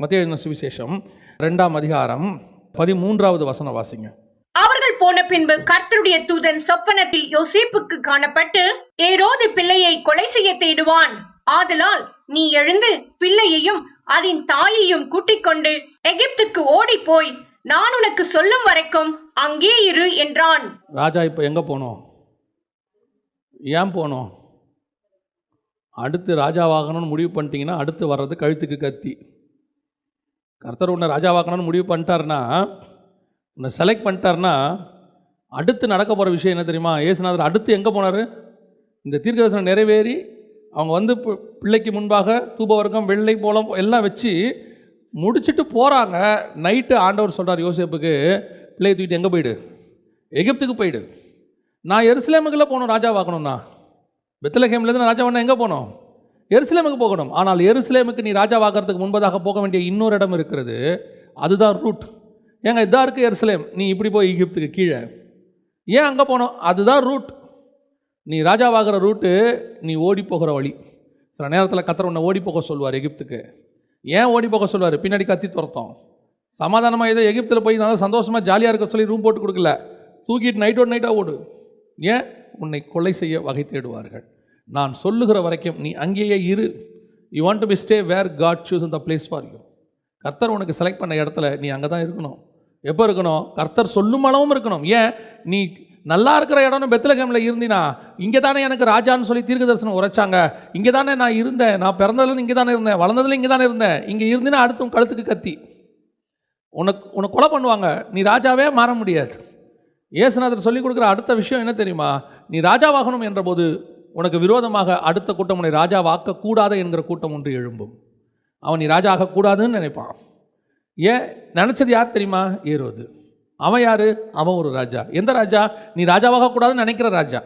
மத்திய எழுதின சுவிசேஷம் ரெண்டாம் அதிகாரம் பதிமூன்றாவது வசனம் வாசிங்க. அவர்கள் போன பின்பு கர்த்தருடைய தூதன் சொப்பனத்தில் யோசேப்புக்கு காணப்பட்டு ஏரோது பிள்ளையை கொலை செய்ய தேடுவான். ஆதலால் நீ எழுந்து பிள்ளையையும் அதன் தாயையும் கூட்டிக் கொண்டு எகிப்துக்கு ஓடிப் போய் நான் உனக்கு சொல்லும் வரைக்கும் அங்கே இரு என்றான். ராஜா இப்போ எங்கே போனோம்? ஏன் போனோம்? அடுத்து ராஜாவாகணும்னு முடிவு பண்ணிட்டீங்கன்னா அடுத்து வர்றது கழுத்துக்கு கத்தி. கர்த்தர் உன்னை ராஜாவாக்கணும்னு முடிவு பண்ணிட்டாருன்னா உன்னை செலக்ட் பண்ணிட்டாருன்னா அடுத்து நடக்க போகிற விஷயம் என்ன தெரியுமா? ஏசுநாதர் அடுத்து எங்கே போனார்? இந்த தீர்க்கதரிசனம் நிறைவேறி அவங்க வந்து பி- பிள்ளைக்கு முன்பாக தூபவர்க்கம் வெள்ளை போலம் எல்லாம் வச்சு முடிச்சுட்டு போகிறாங்க நைட்டு ஆண்டவர் சொல்கிறார் யோசேப்புக்கு பிள்ளையை தூக்கிட்டு எங்கே போயிடு? எகிப்துக்கு போயிடு. நான் எருசலேமுக்குள்ளே போகணும் ராஜாவாக்கணும்ண்ணா பெத்தலகேம்லேருந்து நான் ராஜாவான எங்கே போனோம் எருசலேமுக்கு போகணும். ஆனால் எருசலேமுக்கு நீ ராஜாவாகிறதுக்கு முன்பதாக போக வேண்டிய இன்னொரு இடம் இருக்கிறது. அதுதான் ரூட். ஏங்க இதாக இருக்குது எருசலேம். நீ இப்படி போய் எகிப்துக்கு கீழே. ஏன் அங்கே போனோம்? அதுதான் ரூட். நீ ராஜாவாகிற ரூட்டு நீ ஓடி போகிற வழி. சில நேரத்தில் கத்தர் உன்னை ஓடி போக சொல்லுவார் எகிப்துக்கு. ஏன் ஓடி போக சொல்லுவார் பின்னாடி கத்தி துரத்தோம். சமாதானமாக ஏதோ எகிப்தில் போய் நல்லா சந்தோஷமாக ஜாலியாக இருக்க சொல்லி ரூம் போட்டு கொடுக்கல. தூக்கிட்டு நைட்டோட நைட்டாக ஓடு. ஏன்? உன்னை கொலை செய்ய வகை தேடுவார்கள். நான் சொல்லுகிற வரைக்கும் நீ அங்கேயே இரு. You want to be stay where God choose இந்த பிளேஸ் ஃபார் யூ கர்த்தர் உனக்கு செலக்ட் பண்ண இடத்துல நீ அங்கே தான் இருக்கணும். எப்போ இருக்கணும்? கர்த்தர் சொல்லும் அளவும் இருக்கணும். ஏன்? நீ நல்லா இருக்கிற இடம்னு பெத்லகேமில் இருந்தினா இங்கே தானே எனக்கு ராஜான்னு சொல்லி தீர்க்க தரிசனம் உரைச்சாங்க. இங்கே தானே நான் இருந்தேன். நான் பிறந்ததுலேருந்து இங்கே தானே இருந்தேன். வளர்ந்ததுல இங்கே தானே இருந்தேன். இங்கே இருந்தினா அடுத்தும் கழுத்துக்கு கத்தி. உனக்கு உனக்கு கொலை பண்ணுவாங்க. நீ ராஜாவே மாற முடியாது. ஏசுநாதர் சொல்லிக் கொடுக்குற அடுத்த விஷயம் என்ன தெரியுமா? நீ ராஜாவாகணும் என்றபோது உனக்கு விரோதமாக அடுத்த கூட்டம் உன்னை ராஜாவாக்க கூடாது என்கிற கூட்டம் ஒன்று எழும்பும். அவன் நீ ராஜா ஆகக்கூடாதுன்னு நினைப்பான். ஏன்? நினச்சது யார் தெரியுமா? ஏரோது. அவன் யார்? அவன் ஒரு ராஜா. எந்த ராஜா? நீ ராஜாவாக கூடாதுன்னு நினைக்கிற ராஜா.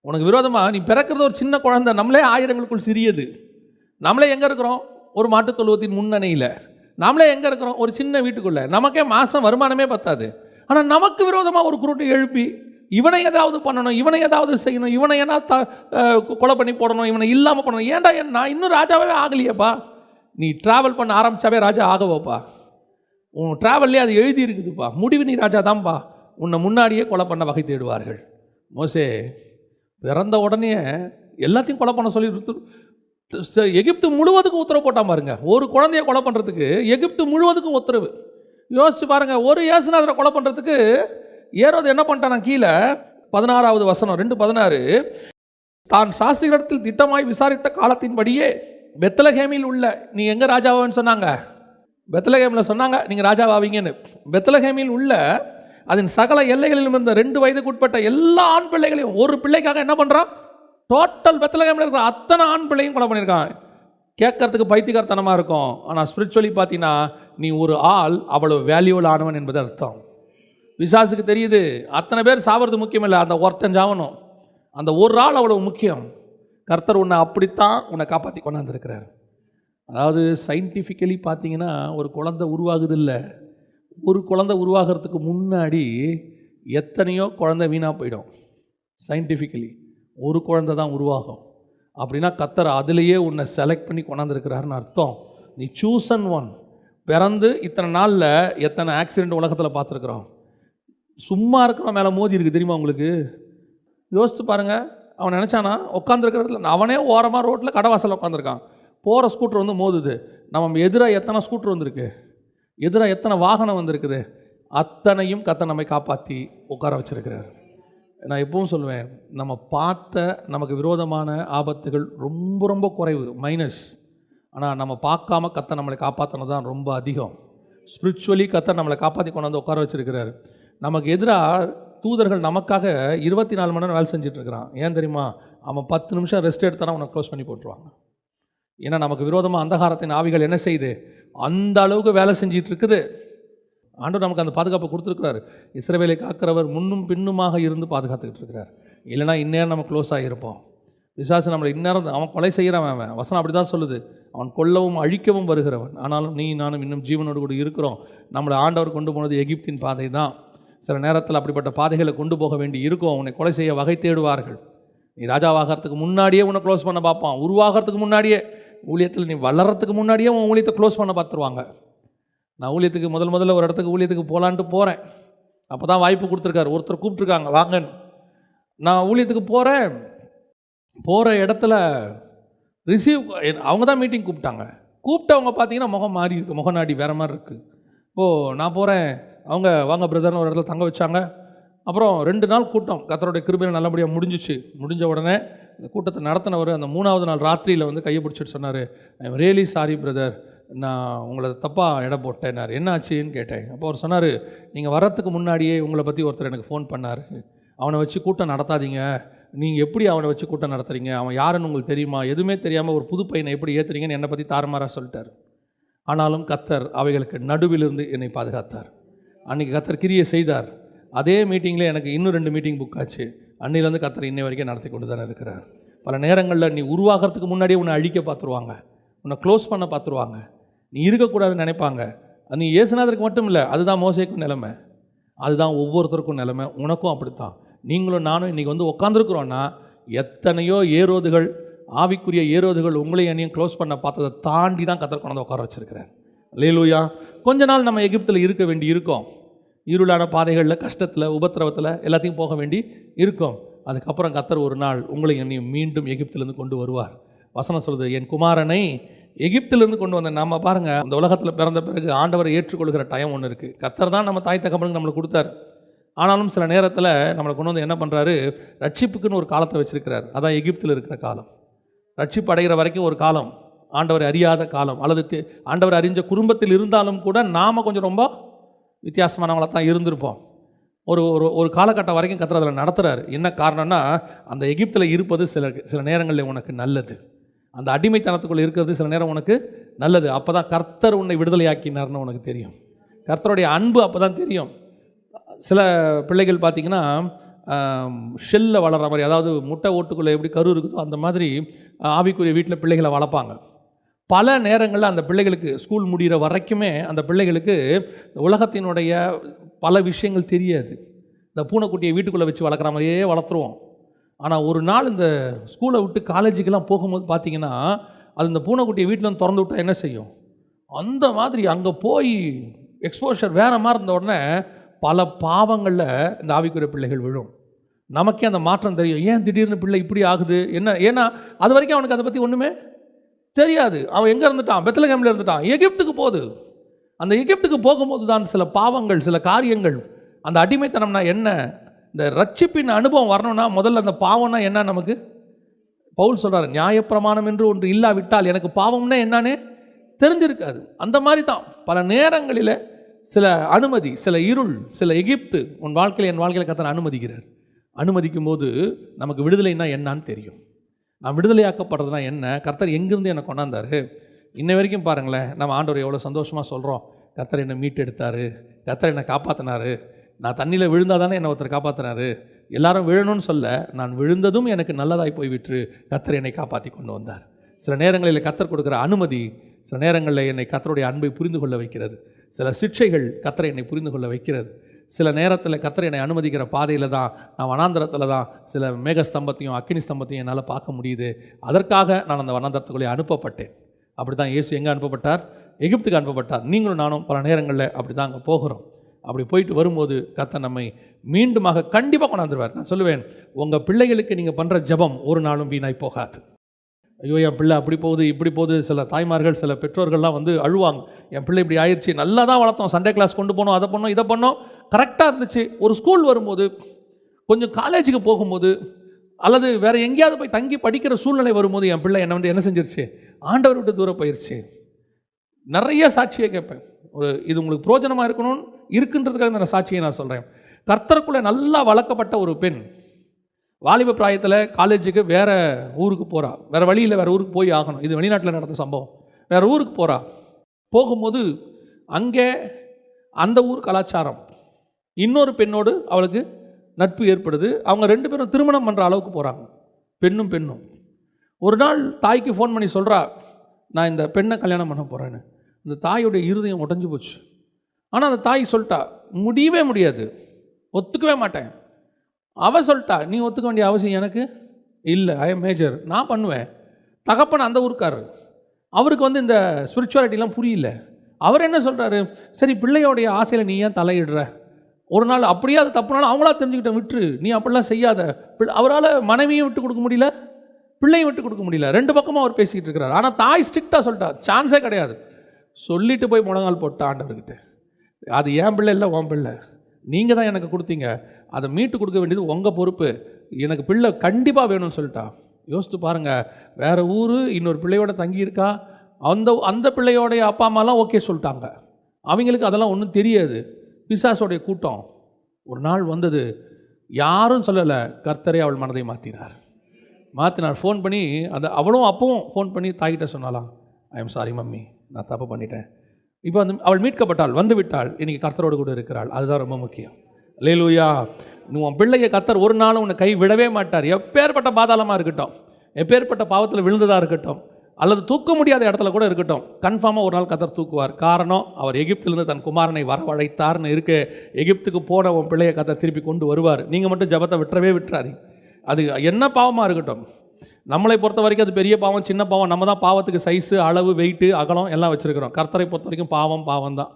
உனக்கு விரோதமாக நீ பிறக்கிறது ஒரு சின்ன குழந்தை. நம்மளே ஆயிரங்களுக்குள் சிறியது. நம்மளே எங்கே இருக்கிறோம்? ஒரு மாட்டுத் தொழுவத்தின் முன்னணியில். நாமளே எங்கே இருக்கிறோம்? ஒரு சின்ன வீட்டுக்குள்ளே. நமக்கே மாதம் வருமானமே பத்தாது. ஆனால் நமக்கு விரோதமாக ஒரு குருட்டை எழுப்பி இவனை ஏதாவது பண்ணணும் இவனை ஏதாவது செய்யணும் இவனை என்ன த கொலை பண்ணி போடணும் இவனை இல்லாமல் பண்ணணும். ஏன்டா என் நான் இன்னும் ராஜாவே ஆகலையேப்பா. நீ ட்ராவல் பண்ண ஆரம்பிச்சாவே ராஜா ஆகவோப்பா. உன் ட்ராவல்லே அது எழுதி இருக்குதுப்பா. முடிவு நீ ராஜா தான்ப்பா உன்னை முன்னாடியே கொலை பண்ண வகை தேடுவார்கள். மோசே பிறந்த உடனே எல்லாத்தையும் கொலை பண்ண சொல்லி ச- எகிப்து முழுவதுக்கும் உத்தரவு போட்டால் பாருங்க. ஒரு குழந்தைய கொலை பண்ணுறதுக்கு எகிப்து முழுவதுக்கும் உத்தரவு. யோசிச்சு பாருங்கள் ஒரு ஏசுநாதரை கொலை பண்ணுறதுக்கு ஏறோது என்ன பண்ணிட்டானா கீழே? பதினாறாவது வசனம் ரெண்டு பதினாறு. தான் சாஸ்திரிகளிடத்தில் திட்டமாய் விசாரித்த காலத்தின்படியே பெத்தலகேமில் உள்ள நீ எங்கே ராஜாவான்னு சொன்னாங்க? பெத்தலகேமில் சொன்னாங்க நீங்கள் ராஜாவாவீங்கன்னு. பெத்தலகேமில் உள்ள அதன் சகல எல்லைகளிலும் இருந்த ரெண்டு வயதுக்கு உட்பட்ட எல்லா ஆண் பிள்ளைகளையும் ஒரு பிள்ளைக்காக என்ன பண்ணுறான் டோட்டல் பெத்தலகேமில் இருக்கிற அத்தனை ஆண் பிள்ளையும் கொலை பண்ணியிருக்கான். கேட்கறதுக்கு பைத்தியக்காரத்தனமாக இருக்கும். ஆனால் ஸ்பிரிச்சுவலி பார்த்தீங்கன்னா நீ ஒரு ஆள் அவ்வளவு வேல்யூவல் ஆனவன் என்பது அர்த்தம். விசாசுக்கு தெரியுது அத்தனை பேர் சாவறது முக்கியம் இல்லை அந்த ஒருத்தன் சாவணும். அந்த ஒரு ஆள் அவ்வளோ முக்கியம். கர்த்தர் உன்னை அப்படித்தான் உன்னை காப்பாற்றி கொண்டாந்துருக்கிறார். அதாவது சயின்டிஃபிக்கலி பார்த்தீங்கன்னா ஒரு குழந்தை உருவாகுது இல்லை ஒரு குழந்தை உருவாகிறதுக்கு முன்னாடி எத்தனையோ குழந்தை வீணாக போயிடும். சயின்டிஃபிக்கலி ஒரு குழந்தை தான் உருவாகும். அப்படின்னா கத்தர் அதுலேயே உன்னை செலக்ட் பண்ணி கொண்டாந்துருக்கிறாருன்னு அர்த்தம். நீ சூசன் ஒன் பிறந்து இத்தனை நாளில் எத்தனை ஆக்சிடெண்ட் உலகத்தில் பார்த்துருக்குறோம்? சும்மா இருக்கிறவன் மேலே மோதி இருக்குது தெரியுமா உங்களுக்கு? யோசித்து பாருங்கள் அவன் நினச்சானா உட்காந்துருக்கிறதுல அவனே ஓரமாக ரோட்டில் கடவாசலில் உட்காந்துருக்கான் போகிற ஸ்கூட்டர் வந்து மோதுது. நம்ம எதிராக எத்தனை ஸ்கூட்டர் வந்திருக்கு? எதிராக எத்தனை வாகனம் வந்திருக்குது? அத்தனையும் கத்தை நம்மை காப்பாற்றி உட்கார வச்சுருக்கிறார். நான் எப்பவும் சொல்லுவேன் நம்ம பார்த்த நமக்கு விரோதமான ஆபத்துகள் ரொம்ப ரொம்ப குறைவு மைனஸ் ஆனால் நம்ம பார்க்காம கத்தை நம்மளை காப்பாற்றினது தான் ரொம்ப அதிகம். ஸ்பிரிச்சுவலி கத்தை நம்மளை காப்பாற்றி கொண்டு வந்து உட்கார வச்சுருக்கிறாரு. நமக்கு எதிராக தூதர்கள் நமக்காக இருபத்தி நாலு மணி நேரம் வேலை செஞ்சிட்ருக்கிறான். ஏன் தெரியுமா? அவன் பத்து நிமிஷம் ரெஸ்ட் எடுத்தானா அவனை க்ளோஸ் பண்ணி போட்டுருவாங்க. ஏன்னா நமக்கு விரோதமாக அந்தகாரத்தின் ஆவிகள் என்ன செய்யுது? அந்த அளவுக்கு வேலை செஞ்சிட்டு இருக்குது ஆண்டவர் நமக்கு அந்த பாதுகாப்பை கொடுத்துருக்கிறாரு. இஸ்ரவேலை காக்கிறவர் முன்னும் பின்னுமாக இருந்து பாதுகாத்துக்கிட்டு இருக்கிறார் இல்லைனா இந்நேரம் நம்ம க்ளோஸ் ஆகியிருப்போம். விசாசு நம்மளை இந்நேரம் அவன் கொலை செய்கிறவன் அவன். வசனம் அப்படி தான் சொல்லுது. அவன் கொல்லவும் அழிக்கவும் வருகிறவன். ஆனாலும் நீ நானும் இன்னும் ஜீவனோடு கூட இருக்கிறோம். நம்மளை ஆண்டவர் கொண்டு போனது எகிப்தின் பாதை தான் சில நேரத்தில் அப்படிப்பட்ட பாதைகளை கொண்டு போக வேண்டி இருக்கும். உன்னை கொலை செய்ய வகை தேடுவார்கள். நீ ராஜாவாகிறதுக்கு முன்னாடியே உன்னை க்ளோஸ் பண்ண பார்ப்பான். உருவாகிறதுக்கு முன்னாடியே ஊழியத்தில் நீ வளர்கிறதுக்கு முன்னாடியே உன் ஊழியத்தை க்ளோஸ் பண்ண பார்த்துருவாங்க. நான் ஊழியத்துக்கு முதல் முதல்ல ஒரு இடத்துக்கு ஊழியத்துக்கு போகலான்ட்டு போகிறேன் அப்போ தான் வாய்ப்பு கொடுத்துருக்காரு. ஒருத்தர் கூப்பிட்ருக்காங்க வாங்கன்னு. நான் ஊழியத்துக்கு போகிறேன் போகிற இடத்துல ரிசீவ் அவங்க தான் மீட்டிங் கூப்பிட்டாங்க. கூப்பிட்டவங்க பார்த்தீங்கன்னா முகம் மாறி இருக்குது முகநாடி வேறு மாதிரி இருக்குது இப்போது நான் போகிறேன் அவங்க வாங்க பிரதர்னு ஒரு இடத்துல தங்க வச்சாங்க. அப்புறம் ரெண்டு நாள் கூட்டம். கத்தருடைய கிருபையில் நல்லபடியாக முடிஞ்சிச்சு. முடிஞ்ச உடனே இந்த கூட்டத்தை நடத்தினவர் அந்த மூணாவது நாள் ராத்திரியில் வந்து கையை பிடிச்சிட்டு சொன்னார் I am really sorry brother நான் உங்களை தப்பாக இடம் போட்டேன்னார். என்ன ஆச்சுன்னு கேட்டேன். அப்போ அவர் சொன்னார் நீங்கள் வர்றதுக்கு முன்னாடியே உங்களை பற்றி ஒருத்தர் எனக்கு ஃபோன் பண்ணார். அவனை வச்சு கூட்டம் நடத்தாதீங்க. நீங்கள் எப்படி அவனை வச்சு கூட்டம் நடத்துறீங்க? அவன் யாருன்னு உங்களுக்கு தெரியுமா? எதுவுமே தெரியாமல் ஒரு புது பையனை எப்படி ஏற்றுறீங்கன்னு என்னை பற்றி தாறுமாறாக சொல்லிட்டார். ஆனாலும் கத்தர் அவைகளுக்கு நடுவிலிருந்து என்னை பாதுகாத்தார். அன்றைக்கி கத்தர் கிரியை செய்தார். அதே மீட்டிங்கில் எனக்கு இன்னும் ரெண்டு மீட்டிங் புக் ஆச்சு. அன்னிலேருந்து கத்தர் இன்னை வரைக்கும் நடத்தி கொண்டு தானே இருக்கிறார். பல நேரங்களில் நீ உருவாகிறதுக்கு முன்னாடியே உன்னை அழிக்க பார்த்துருவாங்க. உன்னை க்ளோஸ் பண்ண பார்த்துருவாங்க. நீ இருக்கக்கூடாதுன்னு நினைப்பாங்க. அது நீ ஏசுனாதற்கு மட்டும் இல்லை அதுதான் மோசைக்கும் நிலைமை. அதுதான் ஒவ்வொருத்தருக்கும் நிலைமை. உனக்கும் அப்படித்தான். நீங்களும் நானும் இன்றைக்கி வந்து உட்காந்துருக்குறோன்னா எத்தனையோ ஏரோதுகள் ஆவிக்குரிய ஏரோதுகள் உங்களையும் என்னையும் க்ளோஸ் பண்ண பார்த்ததை தாண்டி தான் கத்தர் கொண்டாந்து உட்கார வச்சுருக்கிறேன் லேலூயா கொஞ்ச நாள் நம்ம எகிப்தில் இருக்க வேண்டி இருக்கோம். இருளான பாதைகளில் கஷ்டத்தில் உபத்திரவத்தில் எல்லாத்தையும் போக வேண்டி இருக்கும். அதுக்கப்புறம் கத்தர் ஒரு நாள் உங்களை என்னையும் மீண்டும் எகிப்திலேருந்து கொண்டு வருவார். வசனம் சொல்கிறது என் குமாரனை எகிப்திலிருந்து கொண்டு வந்த நம்ம பாருங்கள் அந்த உலகத்தில் பிறந்த பிறகு ஆண்டவரை ஏற்றுக்கொள்கிற டைம் ஒன்று இருக்குது கத்தர் தான் நம்ம தாய் தகப்பனுக்கு நம்மளுக்கு கொடுத்தார். ஆனாலும் சில நேரத்தில் நம்மளை கொண்டு வந்து என்ன பண்ணுறாரு ரட்சிப்புக்குன்னு ஒரு காலத்தை வச்சுருக்கிறார். அதான் எகிப்தில் இருக்கிற காலம். ரட்சிப்பு அடைகிற வரைக்கும் ஒரு காலம். ஆண்டவர் அறியாத காலம் அல்லது தெ- அறிஞ்ச குடும்பத்தில் இருந்தாலும் கூட நாம் கொஞ்சம் ரொம்ப வித்தியாசமானவங்களாக தான் இருந்திருப்போம். ஒரு ஒரு ஒரு காலகட்டம் வரைக்கும் கத்தர் அதில் நடத்துகிறாரு என்ன காரணம்னா அந்த எகிப்தில் இருப்பது சில சில நேரங்களில் உனக்கு நல்லது. அந்த அடிமைத்தனத்துக்குள்ளே இருக்கிறது சில நேரம் உனக்கு நல்லது. அப்போ தான் கர்த்தர் உன்னை விடுதலையாக்கினார்னு உனக்கு தெரியும். கர்த்தருடைய அன்பு அப்போ தான் தெரியும். சில பிள்ளைகள் பார்த்திங்கன்னா ஷெல்லில் வளர்கிற மாதிரி அதாவது முட்டை ஓட்டுக்குள்ளே எப்படி கரு இருக்குதோ அந்த மாதிரி ஆவிக்குரிய வீட்டில் பிள்ளைகளை வளர்ப்பாங்க. பல நேரங்களில் அந்த பிள்ளைகளுக்கு ஸ்கூல் முடிகிற வரைக்குமே அந்த பிள்ளைகளுக்கு உலகத்தினுடைய பல விஷயங்கள் தெரியாது. இந்த பூனைக்குட்டியை வீட்டுக்குள்ளே வச்சு வளர்க்குற மாதிரியே வளர்த்துருவோம். ஆனால் ஒரு நாள் இந்த ஸ்கூலை விட்டு காலேஜுக்கெல்லாம் போகும்போது பார்த்தீங்கன்னா அது இந்த பூனைக்குட்டியை வீட்டில் வந்து திறந்து விட்டால் என்ன செய்யும்? அந்த மாதிரி அங்கே போய் எக்ஸ்போஷர் வேற மாதிரி இருந்த உடனே பல பாவங்களில் இந்த ஆவிக்குரிய பிள்ளைகள் விழும். நமக்கே அந்த மாற்றம் தெரியும். ஏன் திடீர்னு பிள்ளை இப்படி ஆகுது? என்ன? ஏன்னா அது வரைக்கும் அவனுக்கு அதை பற்றி ஒன்றுமே தெரியாது. அவன் எங்கே இருந்துட்டான்? பெத்தலகேமில் இருந்துட்டான். எகிப்துக்கு போகுது. அந்த எகிப்துக்கு போகும்போது தான் சில பாவங்கள் சில காரியங்கள் அந்த அடிமைத்தனம்னா என்ன? இந்த ரட்சிப்பின் அனுபவம் வரணும்னா முதல்ல அந்த பாவம்னா என்ன நமக்கு? பவுல் சொல்கிறார் நியாயப்பிரமாணம் என்று ஒன்று இல்லாவிட்டால் எனக்கு பாவம்னா என்னன்னே தெரிஞ்சிருக்காது. அந்த மாதிரி தான். பல நேரங்களில் சில அனுமதி சில இருள் சில எகிப்து உன் வாழ்க்கையில் என் வாழ்க்கையில் கத்தனை அனுமதிக்கிறார். அனுமதிக்கும் போது நமக்கு விடுதலைன்னா என்னன்னு தெரியும். நான் விடுதலையாக்கப்படுறதுனா என்ன? கர்த்தர் எங்கேருந்து என்னை கொண்டாந்தாரு? இன்ன வரைக்கும் பாருங்களேன் நம்ம ஆண்டவர் எவ்வளோ சந்தோஷமாக சொல்கிறோம் கர்த்தர் என்னை மீட்டெடுத்தாரு. கர்த்தர் என்னை காப்பாற்றினாரு நான் தண்ணியில் விழுந்தால் தானே என்னை ஒருத்தர் காப்பாற்றினாரு எல்லாரும் விழணும்னு சொல்ல நான் விழுந்ததும் எனக்கு நல்லதாய் போய்விட்டு கத்தர் என்னை காப்பாற்றி கொண்டு வந்தார். சில நேரங்களில் கத்தர் கொடுக்குற அனுமதி சில நேரங்களில் என்னை கத்தருடைய அன்பை புரிந்து கொள்ள வைக்கிறது. சில சிக்ஷைகள் கத்தரை என்னை புரிந்து கொள்ள வைக்கிறது. சில நேரத்தில் கத்தர் என்னை அனுமதிக்கிற பாதையில் தான் நான் வனாந்தரத்தில் தான் சில மேகஸ்தம்பத்தையும் அக்கினி ஸ்தம்பத்தையும் என்னால் பார்க்க முடியுது. அதற்காக நான் அந்த வனாந்தரத்துக்குள்ளே அனுப்பப்பட்டேன். அப்படி தான் இயேசு எங்கே அனுப்பப்பட்டார்? எகிப்துக்கு அனுப்பப்பட்டார். நீங்களும் நானும் பல நேரங்களில் அப்படி தான் அங்கே போகிறோம். அப்படி போயிட்டு வரும்போது கத்த நம்மை மீண்டுமாக கண்டிப்பாக கொண்டாந்துருவார். நான் சொல்லுவேன் உங்கள் பிள்ளைகளுக்கு நீங்கள் பண்ணுற ஜெபம் ஒரு நாளும் வீணாய் போகாது. ஐயோ என் பிள்ளை அப்படி போகுது இப்படி போகுது. சில தாய்மார்கள் சில பெற்றோர்கள்லாம் வந்து அழுவாங்க. என் பிள்ளை இப்படி ஆயிடுச்சு நல்லா தான் வளர்த்தோம் சண்டே கிளாஸ் கொண்டு போனோம் அதை பண்ணோம் இதை பண்ணோம். கரெக்டாக இருந்துச்சு. ஒரு ஸ்கூல் வரும்போது கொஞ்சம் காலேஜுக்கு போகும்போது அல்லது வேறு எங்கேயாவது போய் தங்கி படிக்கிற சூழ்நிலை வரும்போது என் பிள்ளை என்ன வந்து என்ன செஞ்சிருச்சு? ஆண்டவர் விட்டு தூரம் போயிருச்சு. நிறைய சாட்சியை கேட்பேன். ஒரு இது உங்களுக்கு பிரோஜனமாக இருக்கணும்னு இருக்குன்றதுக்காக நான் சாட்சியை நான் சொல்கிறேன் கர்த்தருக்குள்ளே நல்லா வளர்க்கப்பட்ட ஒரு பெண் வாலிப பிராயத்தில் காலேஜுக்கு வேறு ஊருக்கு போகிறா வேறு வழியில் வேறு ஊருக்கு போய் ஆகணும். இது வெளிநாட்டில் நடந்த சம்பவம். வேறு ஊருக்கு போகிறா போகும்போது அங்கே அந்த ஊர் கலாச்சாரம். இன்னொரு பெண்ணோடு அவளுக்கு நட்பு ஏற்படுது. அவங்க ரெண்டு பேரும் திருமணம் பண்ணுற அளவுக்கு போகிறாங்க பெண்ணும் பெண்ணும். ஒரு நாள் தாய்க்கு ஃபோன் பண்ணி சொல்கிறா நான் இந்த பெண்ணை கல்யாணம் பண்ண போகிறேன்னு இந்த தாயுடைய இருதயம் உடஞ்சி போச்சு. ஆனால் அந்த தாய் சொல்லிட்டா முடியவே முடியாது. ஒத்துக்கவே மாட்டேன். அவ சொல்லிட்டா நீ ஒத்துக்க வேண்டிய அவசியம் எனக்கு? இல்லை ஐ எம் மேஜர் நான் பண்ணுவேன். தகப்பன் அந்த ஊருக்காரர். அவருக்கு வந்து இந்த ஸ்பிரிச்சுவாலிட்டிலாம் புரியல. அவர் என்ன சொல்கிறாரு சரி பிள்ளையோடைய ஆசையில் நீ ஏன் தலையிடுற? ஒரு நாள் அப்படியே அது தப்புனாலும் அவங்களா தெரிஞ்சுக்கிட்ட விட்டுரு. நீ அப்படிலாம் செய்யாத. அவரால் மனைவியும் விட்டு கொடுக்க முடியல பிள்ளையும் விட்டு கொடுக்க முடியல. ரெண்டு பக்கமும் அவர் பேசிக்கிட்டு இருக்கிறார். ஆனால் தாய் ஸ்ட்ரிக்டாக சொல்லிட்டா. சான்ஸே கிடையாது. சொல்லிட்டு போய் முழங்கால் போட்ட ஆண்டவர்கிட்ட அது ஏன் பிள்ளை இல்லை உன் பிள்ளை. நீங்கள் தான் எனக்கு கொடுத்தீங்க. அதை மீட்டு கொடுக்க வேண்டியது உங்கள் பொறுப்பு. எனக்கு பிள்ளை கண்டிப்பாக வேணும்னு சொல்லிட்டா. யோசித்து பாருங்கள் வேறு ஊர் இன்னொரு பிள்ளையோட தங்கியிருக்கா. அந்த அந்த பிள்ளையோடைய அப்பா அம்மாலாம் ஓகே சொல்லிட்டாங்க. அவங்களுக்கு அதெல்லாம் ஒன்றும் தெரியாது. பிசாசோடைய கூட்டம். ஒரு நாள் வந்தது. யாரும் சொல்லலை. கர்த்தரே அவள் மனதை மாற்றினார் மாற்றினார் ஃபோன் பண்ணி அந்த அவளும் அப்பவும் ஃபோன் பண்ணி தாய்கிட்ட சொன்னாலாம் ஐ எம் சாரி மம்மி. நான் தப்பு பண்ணிட்டேன். இப்போ வந்து அவள் மீட்கப்பட்டாள் வந்து விட்டாள். இன்றைக்கி கர்த்தரோடு கூட இருக்கிறாள். அதுதான் ரொம்ப முக்கியம். லேலூயா நீ உன் பிள்ளைய கத்தர் ஒரு நாளும் உன்னை கை விடவே மாட்டார். எப்பேற்பட்ட பாதாளமாக இருக்கட்டும். எப்பேற்பட்ட பாவத்தில் விழுந்ததாக இருக்கட்டும். அல்லது தூக்க முடியாத இடத்துல கூட இருக்கட்டும். கன்ஃபார்மாக ஒரு நாள் கத்தர் தூக்குவார். காரணம் அவர் எகிப்திலிருந்து தன் குமாரனை வரவழைத்தார்னு இருக்க. எகிப்துக்கு போன உன் பிள்ளையை கத்தர் திருப்பி கொண்டு வருவார். நீங்கள் மட்டும் ஜபத்தை விட்டுறவே விட்டுறாதீங்க. அது என்ன பாவமாக இருக்கட்டும். நம்மளை பொறுத்த வரைக்கும் அது பெரிய பாவம் சின்ன பாவம். நம்ம தான் பாவத்துக்கு சைஸு அளவு வெயிட்டு அகலம் எல்லாம் வச்சுருக்கிறோம். கர்த்தரை பொறுத்த வரைக்கும் பாவம் பாவம் தான்.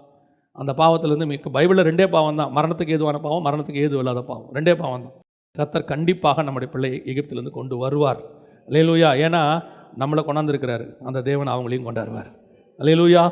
அந்த பாவத்திலேருந்து மிக்க பைபிளில் ரெண்டே பாவம் தான். மரணத்துக்கு ஏதுவான பாவம் மரணத்துக்கு ஏது இல்லாத பாவம். ரெண்டே பாவம் தான். கர்த்தர் கண்டிப்பாக நம்முடைய பிள்ளையை எகிப்திலேருந்து கொண்டு வருவார். லேலூயா ஏன்னா நம்மளை கொண்டாந்துருக்கிறாரு. அந்த தேவன் அவங்களையும் கொண்டாடுவார் லேலூயா